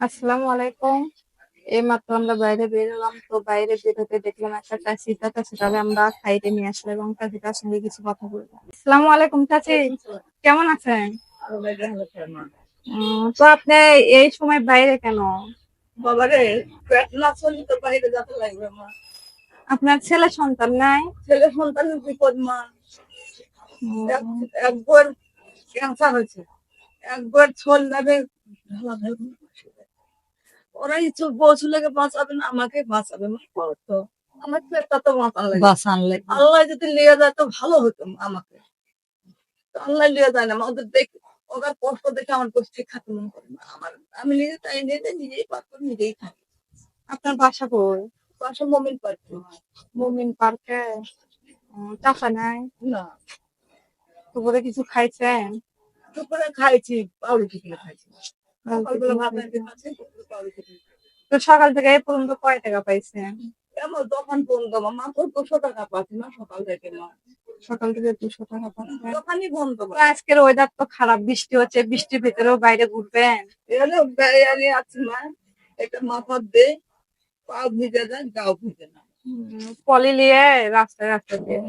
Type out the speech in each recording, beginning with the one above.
আসসালামু আলাইকুম। এই মাত্র আমরা বাইরে বেরোলাম তো বাইরে বেরোতে দেখলাম একটা চাষি চাচা সেটাকে আমরা খাইতে নিয়ে আসলাম এবং চাচিটার সঙ্গে কিছু কথা বলব। আসসালামু আলাইকুম চাচি। কেমন আছেন? তো আপনি এই সময় বাইরে কেন? বাবারে পেট না চলি তো বাইরে যেতে লাগবে মা। আপনার ছেলে সন্তান নাই? ছেলে সন্তান বিপদ মা। এক- একবার ক্যান্সার হয়েছে। একবার ছোল যাবে ওরা ইচ্ছু বৌছুলেকে বাঁচাবে না আমাকে বাঁচাবে। মা বলো তো আমার পেটটা তো বাঁচান লাগে। আল্লাহ যদি লিয়ে যায় তো ভালো হতো আমাকে। আল্লাহ লিয়ে যায় না ওদের দেখ ওদের কষ্ট দেখে আমার গোষ্ঠী খাতে মন করে না। আমার আমি নিজে তাই নিজে নিজেই পার করে নিজেই থাকি আপনার বাসা কই? পাশে মমিন পারছি মুমিন পার্কে? টাকা নাই? না। দুপুরে কিছু খাইছেন? দুপুরে খাইছি পাউরুটি কিনে খাইছি। খাইছি। তো সকাল থেকে এই পর্যন্ত কয় টাকা পাইছে এমন দোকান মাত্র দুশো টাকা পাচ্ছি না সকাল থেকে সকাল থেকে দুশো টাকা দোকানই বন্ধ আজকের ওয়েদার তো খারাপ বৃষ্টি হচ্ছে বৃষ্টির ভিতরেও বাইরে ঘুরবেন। এখানে বেড়ে আছি মা। একটা মাথা দে পা ভিজে যায় গাও ভিজে না। পলি নিয়ে রাস্তায় রাস্তায় দিয়ে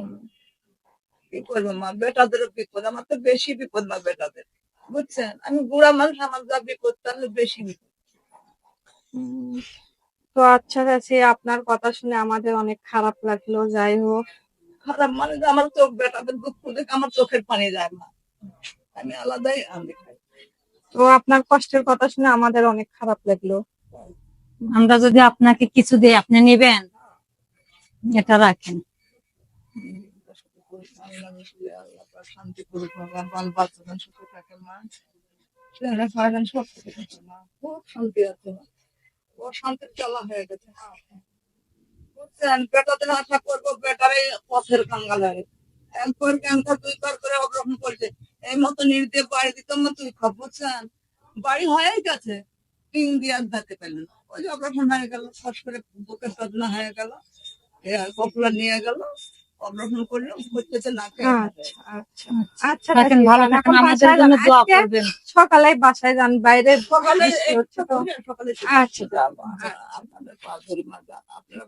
কি করব মা? বেটাদেরও বিপদ আমার তো বেশি বিপদ মা বেটাদের। বুঝছেন? আমি বুড়া মানুষ আমার যা বিপদ তাহলে বেশি তো আচ্ছা চাচি আপনার কথা শুনে আমাদের অনেক খারাপ লাগল যাই হোক। খারাপ মানে আমার চোখ বেটাদের দুঃখ দেখে আমার চোখের পানি যায় না। আমি আলাদাই আমি তো আপনার কষ্টের কথা শুনে আমাদের অনেক খারাপ লাগল। আমরা যদি আপনাকে কিছু দিই আপনি নেবেন? এটা রাখেন। হয়ে হয়ে করে অপারেশন করছে। এই মতো নির্দেশ বাড়ি দিত না তুই খব বুঝছেন? বাড়ি হয়েই গেছে। তিন দিয়ে আর পেলেন ওই অপারেশন হয়ে গেল, শ্বাস করে বুকের বেদনা হয়ে গেল। পপুলার নিয়ে গেল। হচ্ছে না আচ্ছা আচ্ছা আচ্ছা ভালো থাকেন আমাদের জন্য দোয়া করবেন। সকালে বাসায় যান বাইরে সকালে সকালে আচ্ছা। আপনাদের পা ধরি মা আপনারা